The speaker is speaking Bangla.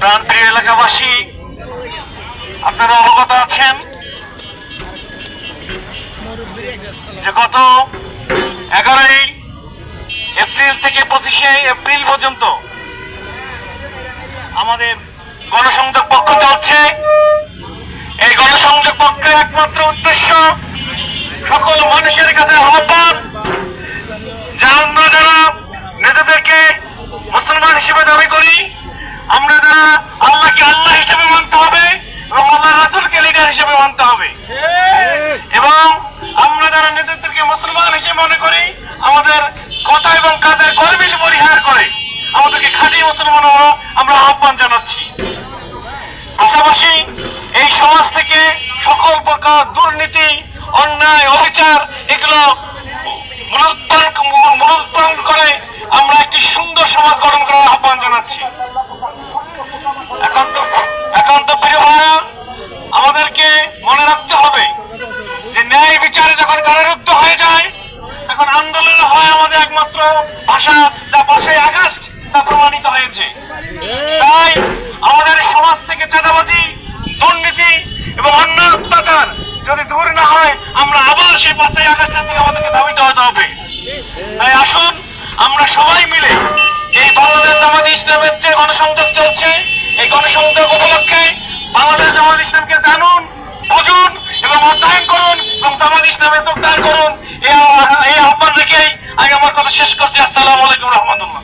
প্রান্তীয় এলাকাবাসী আপনারা অবগত আছেন যে গত এগারোই এপ্রিল থেকে পঁচিশে এপ্রিল পর্যন্ত আমাদের গণসংযোগ পক্ষ চলছে। এই গণসংযোগ পক্ষের একমাত্র উদ্দেশ্য সকল মানুষের কাছে আহ্বান যে আমরা যারা নিজেদেরকে মুসলমান হিসেবে দাবি করি আমরা যারা আল্লাহকে আল্লাহ হিসেবে মানতে হবে এবং আল্লাহ রাসুলকে লিডার হিসেবে মানতে হবে। এবং আমরা আহ্বান জানাচ্ছি। পাশাপাশি এই সমাজ থেকে সকল প্রকার দুর্নীতি, অন্যায়, অবিচার এগুলো করে আমরা একটি সুন্দর সমাজ গঠন করার আহ্বান জানাচ্ছি। এখন তো প্রিয় ভাইরা, আমাদেরকে মনে রাখতে হবে যে ন্যায় বিচারে যখন কারারুদ্ধ হয়ে যায়, এখন আন্দোলন হয় আমাদের একমাত্র ভাষা, যা পাশে আগস্ট তা প্রমাণিত হয়েছে। তাই আমাদের সমাজ থেকে চাঁদাবাজি, দুর্নীতি এবং অন্য অত্যাচার যদি দূর না হয়, আমরা আবার সেই পাঁচই আগস্টের দিকে আমাদেরকে দাবিত হতে হবে। তাই আসুন, আমরা সবাই মিলে এই বাংলাদেশ জামাত ইসলামের যে গণসংযোগ চলছে, এই গণসংযোগ উপলক্ষে বাংলাদেশ জামাত ইসলামকে জানুন, বুঝুন এবং অধ্যয়ন করুন এবং জামাত ইসলামে যোগদান করুন। এই আহ্বান রেখেই আমি আমার কথা শেষ করছি। আসসালামু আলাইকুম রহমতুল্লাহ।